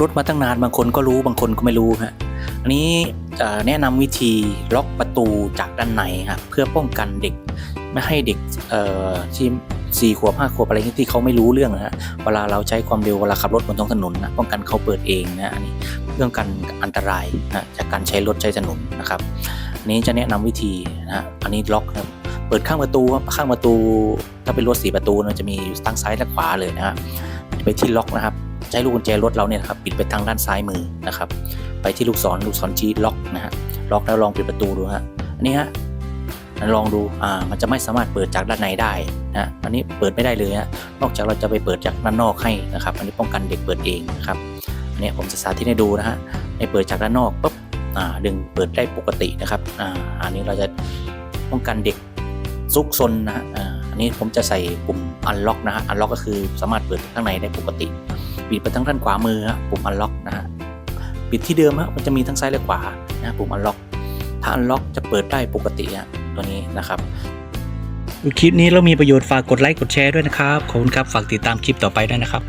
รถมาตั้งนานบางคนก็รู้บางคนก็ไม่รู้ฮะอันนี้แนะนำวิธีล็อกประตูจากด้านในครับเพื่อป้องกันเด็ก ไม่ให้เด็กที่สี่ขวบห้าขวบอะไรที่เขาไม่รู้เรื่องนะฮะเวลาเราใช้ความเร็วเวลาขับรถบนท้องถนนนะป้องกันเขาเปิดเองนะอันนี้เรื่องกันอันตรายนะจากการใช้รถใช้ถนนนะครับอันนี้จะแนะนำวิธีนะฮะอันนี้ล็อกนะครับเปิดข้างประตูครับข้างประตู ถ้าเป็นรถสีประตูมันจะมีอยู่ทั้งซ้ายและขวาเลยนะฮะไปที่ล็อกนะครับ ใช้ลูกกุญแจรถเราเนี่ยครับปิดไปทางด้านซ้ายมือนะครับ ไปที่ลูกศรลูกศรชี้ล็อกนะฮะล็อกแล้วลองปิดประตูดูฮะอันนี้ฮะลองดูอ่ามันจะไม่สามารถเปิดจากด้านในได้นะฮะอันนี้เปิดไม่ได้เลยฮะนอกจากเราจะไปเปิดจากด้านนอกให้นะครับ อันนี้ป้องกันเด็กเปิดเองนะครับอันนี้ผมจะสาธิตให้ดูนะฮะในเปิดจากด้านนอกปุ๊บอ่าดึงเปิดได้ปกตินะครับอ่าอันนี้เราจะป้องกันเด็กซุกซนนะฮะอ่าอันนี้ผมจะใส่ปุ่มอันล็อกนะฮะอันล็อกก็คือสามารถเปิดข้างในได้ปกติ ปิดไปทั้งด้านขวามือฮะปุ่มอันล็อกนะฮะปิดที่เดิมฮะมันจะมีทั้งซ้ายและขวานะปุ่มอันล็อกถ้าอันล็อกจะเปิดได้ปกติฮะตัวนี้นะครับคลิปนี้เรามีประโยชน์ฝากกดไลค์กดแชร์ด้วยนะครับขอบคุณครับฝากติดตามคลิปต่อไปด้วยนะครับ